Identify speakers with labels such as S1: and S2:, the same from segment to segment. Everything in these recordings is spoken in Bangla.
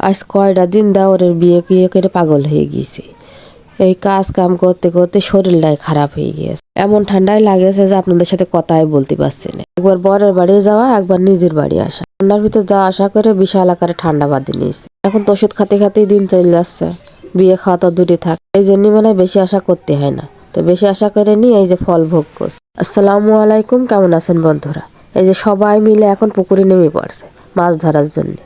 S1: আজ কয়টা দিন দেওরের বিয়ে কিয়ে করে পাগল হয়ে গিয়েছে এই কাজ কাম করতে করতে শরীরটাই খারাপ হয়ে গিয়েছে এমন ঠান্ডায় লাগেছে যে আপনাদের সাথে কথাই বলতে পারছি না। একবার বরের বাড়ি যাওয়া, একবার নিজের বাড়ি আসা। ঠান্ডার ভিতর যাওয়া আসা করে বিশাল আকারে ঠান্ডা বাঁধে নিয়েছে। এখন তো ওষুধ খাতে খাতেই দিন চলে যাচ্ছে। বিয়ে খাওয়া তো দূরে থাক। এই জন্য মানে বেশি আশা করতে হয় না। তো বেশি আশা করে নি এই যে ফল ভোগ করছে। আসসালামু আলাইকুম, কেমন আছেন বন্ধুরা? এই যে সবাই মিলে এখন পুকুরে নেমে পড়ছে মাছ ধরার জন্য।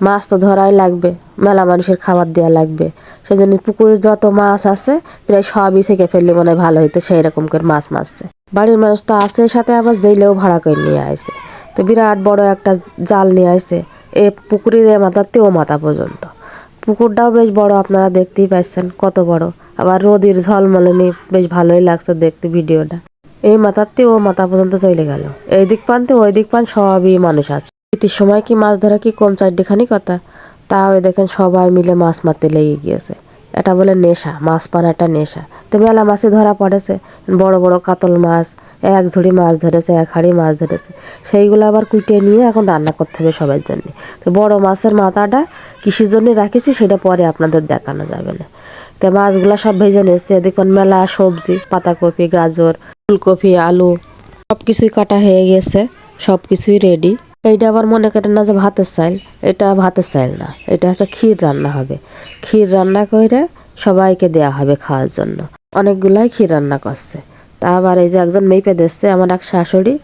S1: মাছ তো ধরাই লাগবে, মেলা মানুষের খাবার দেওয়া লাগবে। সেজন্য পুকুরে যত মাছ আছে, প্রায় সবই থেকে ফেললে মনে হয় ভালো হইতো সেই রকম করে মাছ মারছে। বাড়ির মানুষ তো আছে, সাথে আবার জেলেও ভাড়া করে নিয়ে আসে তো বিরাট বড় একটা জাল নিয়ে আসে এ পুকুরের এ মাথাতে ও মাথা পর্যন্ত। পুকুরটাও বেশ বড়, আপনারা দেখতেই পাচ্ছেন কত বড়। আবার রোদির ঝলমলনি বেশ ভালোই লাগছে দেখতে ভিডিওটা। এই মাথাতে ও মাথা পর্যন্ত চলে গেল। এই দিক পানতে ওই দিক পান, সবই মানুষ আছে। শীতের সময় কি মাছ ধরা কি কম চারটিখানি কথা? তাও দেখেন সবাই মিলে মাছ মারতে লেগে গিয়েছে। এটা বলে নেশা, মাছ পান একটা নেশা। তো মেলা মাছই ধরা পড়েছে, বড় বড় কাতল মাছ, এক ঝুড়ি মাছ ধরেছে, এক হাড়ি মাছ ধরেছে। সেইগুলো আবার কুটিয়ে নিয়ে এখন রান্না করতে হবে সবার জন্যে। তো বড় মাছের মাথাটা কৃষির জন্য রাখেছি, সেটা পরে আপনাদের দেখানো যাবে না। তো মাছগুলো সব ভেজে নিয়েছে দেখুন মেলা সবজি, পাতাকপি, গাজর, ফুলকপি, আলু সব কিছুই কাটা হয়ে গেছে সব কিছুই রেডি এইটা আবার মনে করেন না যে ভাতের চাইল এটা ভাতের চাইল না, এটা হচ্ছে ক্ষীর রান্না হবে। ক্ষীর রান্না করে সবাইকে দেয়া হবে খাওয়ার জন্য। অনেকগুলাই ক্ষীর রান্না করছে। তা আবার এই যে একজন মেপে দিচ্ছে, আমার এক শাশুড়ি,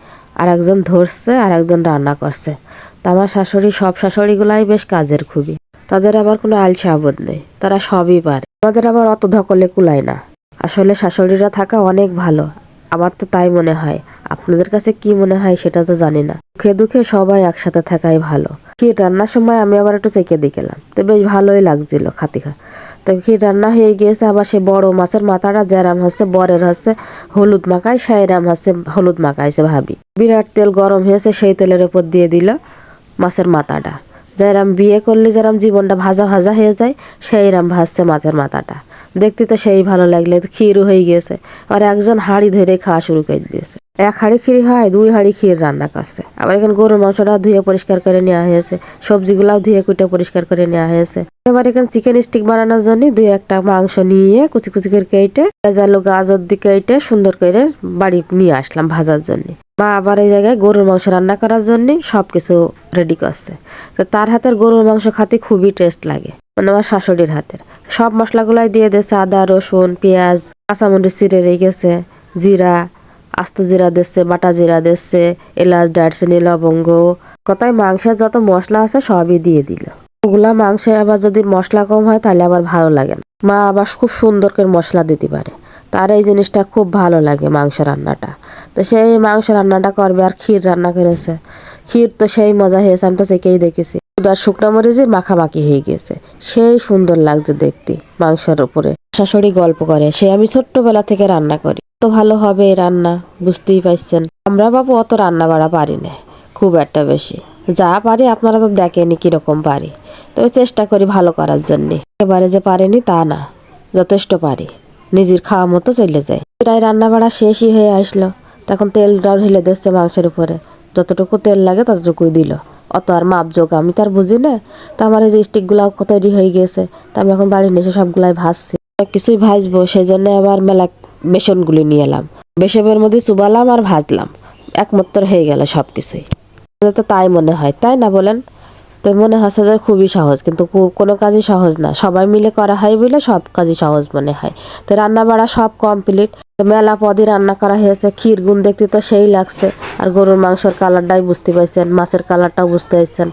S1: আর একজন ধরছে, আর একজন রান্না করছে। তা আমার শাশুড়ি, সব শাশুড়িগুলাই বেশ কাজের খুবই। তাদের আবার কোনো আলসা আবদ নেই, তারা সবই পারে। আমাদের আবার অত ধকলে কুলায় না। আসলে শাশুড়িরা থাকা অনেক ভালো, আমার তো তাই মনে হয়। আপনাদের কাছে কি মনে হয় সেটা তো জানি না। দুঃখে দুঃখে সবাই একসাথে থাকাই ভালো। ক্ষীর রান্নার সময় আমি আবার একটু চেকে দিয়ে গেলাম। তো বেশ ভালোই লাগছিল খাতি খা তো ক্ষীর রান্না হয়ে গিয়েছে? আবার সে বড় মাছের মাথাটা, যেরাম হচ্ছে, বরের হচ্ছে, হলুদ মাখায়, সাইরাম হচ্ছে, হলুদ মাখাইছে ভাবি। বিরাট তেল গরম হয়েছে, সেই তেলের উপর দিয়ে দিল মাছের মাথাটা। যেরাম বিয়ে করলে যেরাম জীবনটা ভাজা ভাজা হয়ে যায়, সেইরাম ভাজছে মাছের মাথাটা। দেখতে তো সেই ভালো লাগলে ক্ষীরও হয়ে গিয়েছে। আর একজন হাঁড়ি ধরে খাওয়া শুরু করে দিয়েছে। এক হাঁড়ি ক্ষীর হয়, দুই হাঁড়ি ক্ষীর রান্না করছে। আবার এখানে গরুর মাংসটাও ধুয়ে পরিষ্কার করে নেওয়া হয়েছে, সবজিগুলাও ধুয়ে কুটে পরিষ্কার করে নেওয়া হয়েছে। এবার এখানে চিকেন স্টিক বানানোর জন্য দুই একটা মাংস নিয়ে কুচি কুচি করে কেটে পেঁয়াজালো গাজর দিয়ে কেটে সুন্দর করে বাড়ি নিয়ে আসলাম ভাজার জন্য। মা আবার এই জায়গায় গরুর মাংস রান্না করার জন্য সব কিছু রেডি করছে। তো তার হাতের গরুর মাংস খাতে খুবই টেস্ট লাগে। মানে আমার শাশুড়ির হাতের। সব মশলাগুলাই দিয়ে দিয়েছে আদা, রসুন, পেঁয়াজ, কাঁচামরিচ চিড়ে রেখেছে, জিরা, আস্ত জিরা দিচ্ছে বাটা জিরা দিচ্ছে এলাচ, দারচিনি, লবঙ্গ। কথায় মাংসের যত মশলা আছে সবই দিয়ে দিল। ওগুলা মাংসে আবার যদি মশলা কম হয় তাহলে আবার ভালো লাগে না। মা আবার খুব সুন্দর করে মশলা দিতে পারে। তার এই জিনিসটা খুব ভালো লাগে মাংস রান্নাটা। তো সেই মাংস রান্নাটা করবে আর ক্ষীর রান্না করেছে। ক্ষীর তো সেই মজা হয়েছে, আমি তো সেকেই দেখেছি। উদার শুকনো মরিচের মাখামাখি হয়ে গেছে। সেই সুন্দর লাগছে দেখতে মাংসের উপরে। শাশুড়ি গল্প করে, সে আমি ছোট্টবেলা থেকে রান্না করি। তো ভালো হবে রান্না, বুঝতেই পারছেন। আমরা বাবু অত রান্না বাড়া পারি না, খুব একটা বেশি। যা পারি আপনারা তো দেখেনি কীরকম পারি। তবে চেষ্টা করি ভালো করার জন্যে। এবারে যে পারেনি তা না, যথেষ্ট পারি। নিজের খাওয়া মতো চলে যায়। প্রায় রান্না বাড়া শেষই হয়ে আসলো। তখন তেলটাও ঢেলে দিচ্ছে মাংসের উপরে। যতটুকু তেল লাগে ততটুকুই দিল। অত আর মাপ যোগ আমি তার বুঝি না। তো আমার এই যে স্টিকগুলাও তৈরি হয়ে গেছে। তা আমি এখন বাড়ি নিয়ে সবগুলাই ভাজছি। কিছুই ভাজবো সেই জন্য আবার মেলা বেসনগুলি নিয়ে এলাম। বেসনের মধ্যে চুবালাম আর ভাজলাম। একমাত্র হয়ে গেল সব কিছুই তো তাই মনে হয়, তাই না বলেন? তো মনে হচ্ছে যে খুবই সহজ, কিন্তু কোনো কাজই সহজ না। সবাই মিলে করা হয় বলে সব কাজই সহজ মনে হয়। তো রান্না বাড়া সব কমপ্লিট মেলা পদই রান্না করা হয়েছে, ক্ষীর গুণ দেখতে তো সেই লাগছে। আর গরুর মাংসের কালারটাই বুঝতে পারছেন, মাছের কালারটাও বুঝতে পারছেন।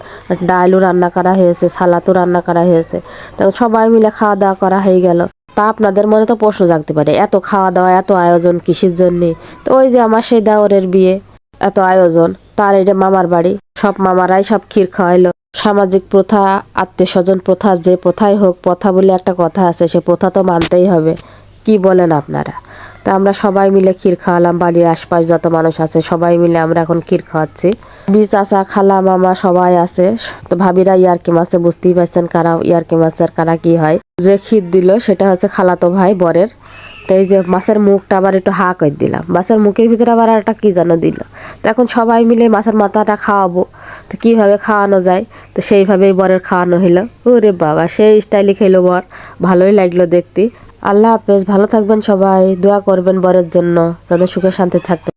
S1: ডালও রান্না করা হয়েছে, সালাদও রান্না করা হয়েছে। তো সবাই মিলে খাওয়া দাওয়া করা হয়ে গেল। তা আপনাদের মনে তো প্রশ্ন জাগতে পারে, এত খাওয়া দাওয়া, এত আয়োজন কিসের জন্যে? তো ওই যে আমার সেই দেওরের বিয়ে, এত আয়োজন, তার এটা মামার বাড়ি। সব মামারাই সব ক্ষীর খাওয়াইলো। সামাজিক প্রথা আত্মীয় স্বজন প্রথা, যে প্রথাই হোক, প্রথা বলে একটা কথা আছে, সে প্রথা তো মানতেই হবে। কি বলেন আপনারা? তা আমরা সবাই মিলে ক্ষীর খাওয়ালাম, বাড়ির আশপাশ যত মানুষ আছে, সবাই মিলে আমরা এখন ক্ষীর খাওয়াচ্ছি। বীজ চাচা খালা মামা সবাই আছে। তো ভাবিরা ইয়ারকি মাছে, বুঝতেই পারছেন কারা ইয়ারকি মাছ আর কারা কি হয়। যে ক্ষীর দিল, সেটা হচ্ছে খালাতো ভাই বরের। তো এই যে মাছের মুখটা আবার একটু হা করে দিলাম। মাছের মুখের ভিতরে আবার একটা কী যেন দিল। তো এখন সবাই মিলে মাছের মাথাটা খাওয়াবো। তো কীভাবে খাওয়ানো যায়? তো সেইভাবেই বরের খাওয়ানো হলো। রে বাবা, সেই স্টাইলে খেলো বর। ভালোই লাগল দেখতে। আল্লাহ হাফেজ, ভালো থাকবেন সবাই। দোয়া করবেন বরের জন্য। যেন সুখে শান্তি থাকতে